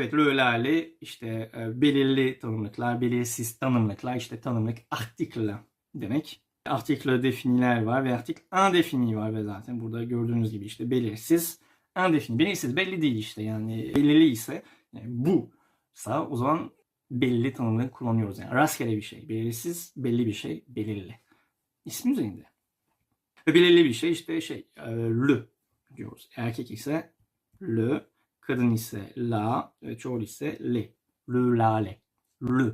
Evet, lö'lerle işte e, belirli tanımlıklar, belirsiz tanımlıklar, işte tanımlık article demek. Article definiler var ve article indefini var ve zaten burada gördüğünüz gibi işte belirsiz, indefini. Belirsiz belli değil işte yani belirli ise yani bu sa o zaman belli tanımları kullanıyoruz. Yani rastgele bir şey, belirsiz belli bir şey, belirli. İsmi üzerinde. Ve belirli bir şey işte şey e, le diyoruz. Erkek ise le, kadın ise la ve çoğul ise le. Le, la, le. Le.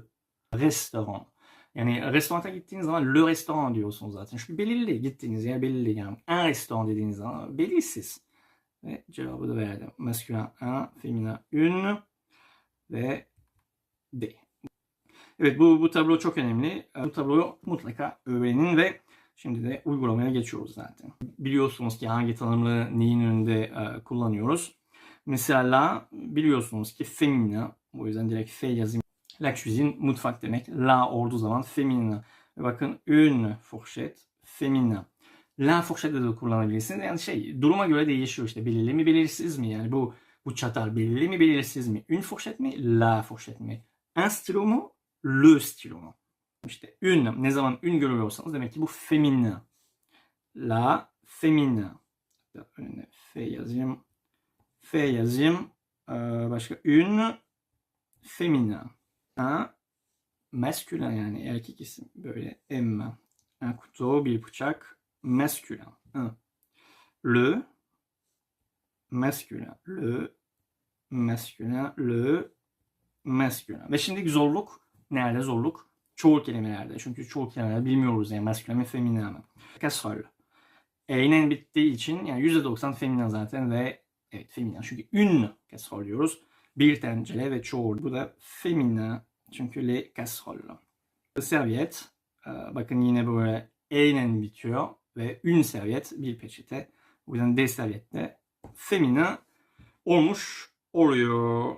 Restoran. Yani restoranta gittiğiniz zaman le restoran diyorsunuz zaten. Çünkü belirli gittiğiniz yer belirli. Yani un restoran dediğiniz zaman belirsiz. Ve cevabı da verdim. Maskülen un, feminen une ve de. Evet bu, bu tablo çok önemli. Bu tabloyu mutlaka öğrenin ve şimdi de uygulamaya geçiyoruz zaten. Biliyorsunuz ki hangi tanımlı neyin önünde e, kullanıyoruz. Mesela biliyorsunuz ki femine, o yüzden direkt fe yazayım. La cuisine mutfak demek. La olduğu zaman femine. Ve bakın une fourchette femine. La fourchette de kullanabilirsiniz. Yani şey duruma göre değişiyor işte belirli mi belirsiz mi yani bu bu çatal belirli mi belirsiz mi? Une fourchette mi? La fourchette mi? Un stylo mu? Le stylo mu? İşte une ne zaman ün görüyorsanız demek ki bu femine. La femine. Önüne fe yazayım. F yazayım. Ee, başka une femine. Un masculin yani erkek isim. Böyle M. Un couteau bir bıçak. Masculin. Un. Le masculin. Le masculin. Le masculin. Ve şimdi zorluk nerede zorluk? Çoğul kelimelerde. Çünkü çoğul kelimeler bilmiyoruz yani masculin mi feminen mi. Kasrol. E'nin bittiği için yani %90 feminen zaten ve evet feminen. Çünkü ün kasrol diyoruz. Bir tencere ve çoğul. Bu da feminen. Çünkü le kasrol. Serviet. e, Bakın yine böyle E'nin bitiyor ve ün serviet bir peçete. O yüzden de serviet de feminen olmuş oluyor.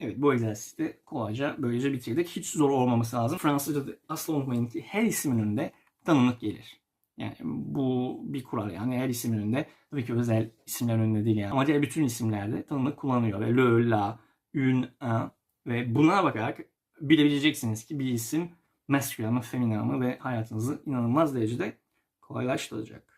Evet bu egzersizi de kolayca böylece bitirdik. Hiç zor olmaması lazım. Fransızca'da asla unutmayın ki her ismin önünde tanımlık gelir. Yani bu bir kural yani her isim önünde tabii ki özel isimler önünde değil yani. Ama diğer bütün isimlerde tanımlık kullanılıyor. Ve le, la, un, un ve buna bakarak bilebileceksiniz ki bir isim maskülen mi, feminen mi ve hayatınızı inanılmaz derecede kolaylaştıracak.